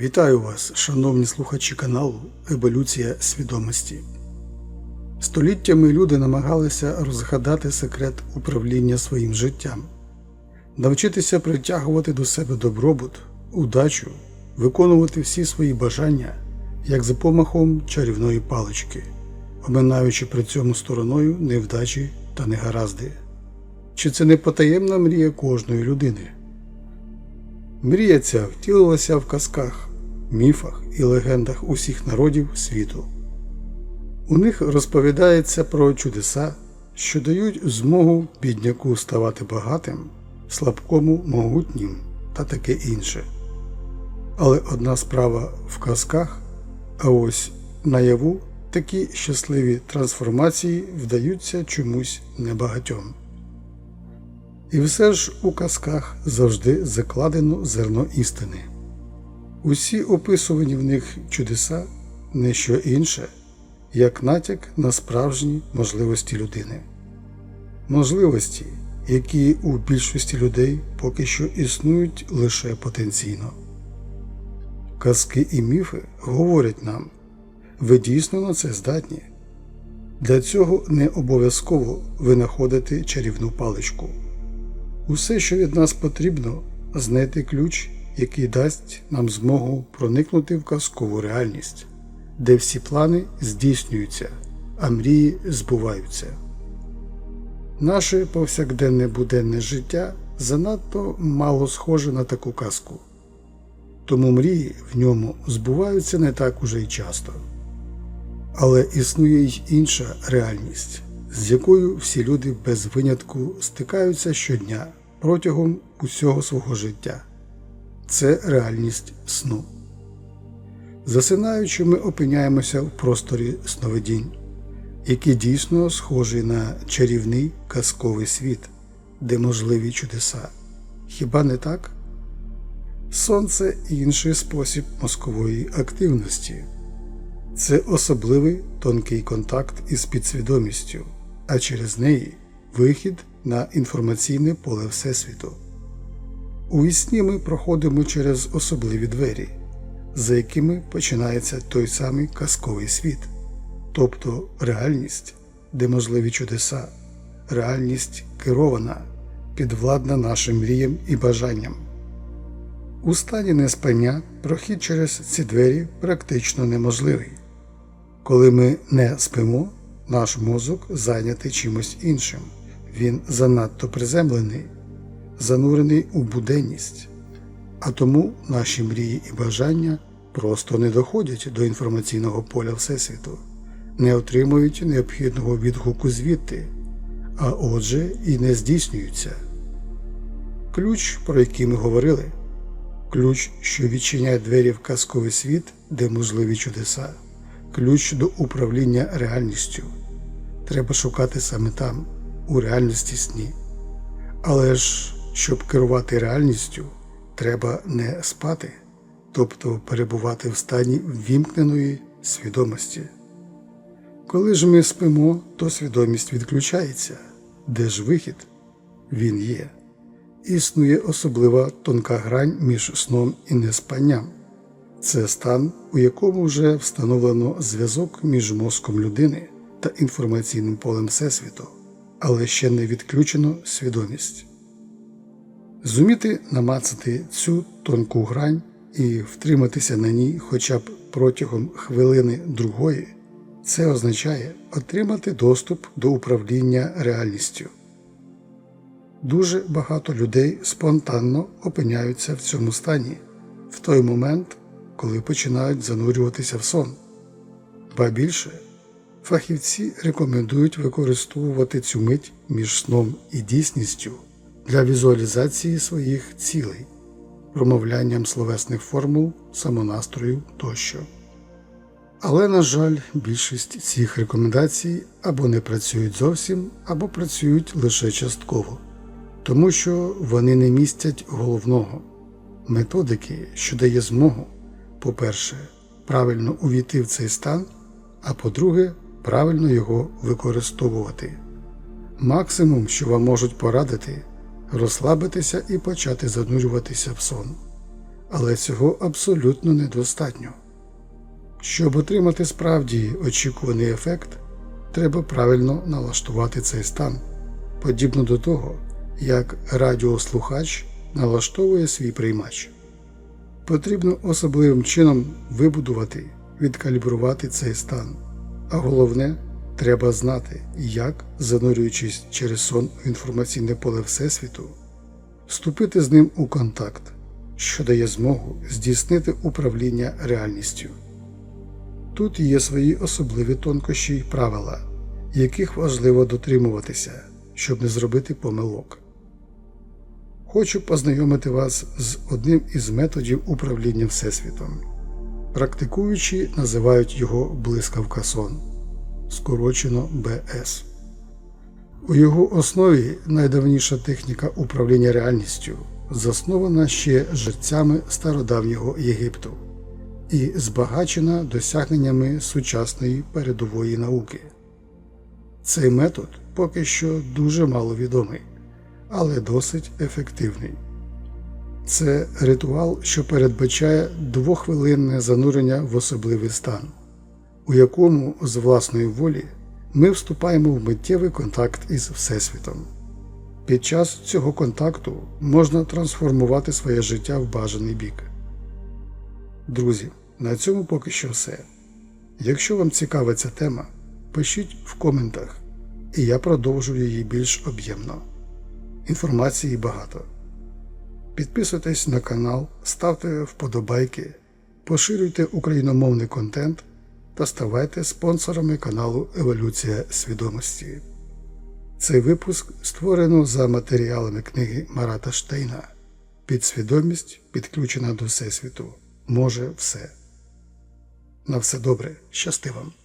Вітаю вас, шановні слухачі каналу Еволюція свідомості. Століттями люди намагалися розгадати секрет управління своїм життям, навчитися притягувати до себе добробут, удачу, виконувати всі свої бажання, як за помахом чарівної палички, оминаючи при цьому стороною невдачі та негаразди. Чи це не потаємна мрія кожної людини? Мрія ця втілилася в казках, міфах і легендах усіх народів світу. У них розповідається про чудеса, що дають змогу бідняку ставати багатим, слабкому могутнім та таке інше. Але одна справа в казках, а ось наяву такі щасливі трансформації вдаються чомусь небагатьом. І все ж у казках завжди закладено зерно істини. Усі описувані в них чудеса не що інше, як натяк на справжні можливості людини. Можливості, які у більшості людей поки що існують лише потенційно. Казки і міфи говорять нам, ви дійсно на це здатні. Для цього не обов'язково винаходити чарівну паличку. Усе, що від нас потрібно, знайти ключ, який дасть нам змогу проникнути в казкову реальність, де всі плани здійснюються, а мрії збуваються. Наше повсякденне буденне життя занадто мало схоже на таку казку, тому мрії в ньому збуваються не так уже й часто. Але існує й інша реальність, з якою всі люди без винятку стикаються щодня протягом усього свого життя. Це реальність сну. Засинаючи, ми опиняємося в просторі сновидінь, який дійсно схожий на чарівний казковий світ, де можливі чудеса. Хіба не так? Сон це інший спосіб мозкової активності. Це особливий тонкий контакт із підсвідомістю, а через неї вихід на інформаційне поле Всесвіту. У вісні ми проходимо через особливі двері, за якими починається той самий казковий світ, тобто реальність, де можливі чудеса, реальність керована, підвладна нашим мріям і бажанням. У стані неспання прохід через ці двері практично неможливий. Коли ми не спимо, наш мозок зайнятий чимось іншим, він занадто приземлений, занурений у буденність, а тому наші мрії і бажання просто не доходять до інформаційного поля Всесвіту, не отримують необхідного відгуку звідти, а отже і не здійснюються. Ключ, про який ми говорили, ключ, що відчиняє двері в казковий світ, де можливі чудеса ключ до управління реальністю. Треба шукати саме там, у реальності сні. Але ж, щоб керувати реальністю, треба не спати, тобто перебувати в стані ввімкненої свідомості. Коли ж ми спимо, то свідомість відключається. Де ж вихід? Він є. Існує особлива тонка грань між сном і неспанням. Це стан, у якому вже встановлено зв'язок між мозком людини та інформаційним полем Всесвіту, але ще не відключено свідомість. Зуміти намацати цю тонку грань і втриматися на ній хоча б протягом хвилини другої, це означає отримати доступ до управління реальністю. Дуже багато людей спонтанно опиняються в цьому стані в той момент коли починають занурюватися в сон. Ба більше, фахівці рекомендують використовувати цю мить між сном і дійсністю для візуалізації своїх цілей, промовлянням словесних формул, самонастрою тощо. Але, на жаль, більшість цих рекомендацій або не працюють зовсім, або працюють лише частково, тому що вони не містять головного методики, що дає змогу по-перше, правильно увійти в цей стан, а по-друге, правильно його використовувати. Максимум, що вам можуть порадити, розслабитися і почати занурюватися в сон. але цього абсолютно недостатньо. Щоб отримати справді очікуваний ефект, треба правильно налаштувати цей стан, подібно до того, як радіослухач налаштовує свій приймач. Потрібно особливим чином вибудувати, відкалібрувати цей стан, а головне, треба знати, як, занурюючись через сон в інформаційне поле Всесвіту, вступити з ним у контакт, що дає змогу здійснити управління реальністю. Тут є свої особливі тонкощі й правила, яких важливо дотримуватися, щоб не зробити помилок. Хочу познайомити вас з одним із методів управління Всесвітом. Практикуючі називають його блискавка сон, скорочено БС. У його основі найдавніша техніка управління реальністю заснована ще жерцями стародавнього Єгипту і збагачена досягненнями сучасної передової науки. Цей метод поки що дуже мало відомий, але досить ефективний. Це ритуал, що передбачає двохвилинне занурення в особливий стан, у якому з власної волі ми вступаємо в миттєвий контакт із Всесвітом. Під час цього контакту можна трансформувати своє життя в бажаний бік. Друзі, на цьому поки що все. Якщо вам цікава ця тема, пишіть в коментах, і я продовжу її більш об'ємно. Інформації багато. Підписуйтесь на канал, ставте вподобайки, поширюйте україномовний контент та ставайте спонсорами каналу Еволюція свідомості. Цей випуск створено за матеріалами книги Марата Штейна. Підсвідомість, підключена до Всесвіту, може все. На все добре, щасти вам!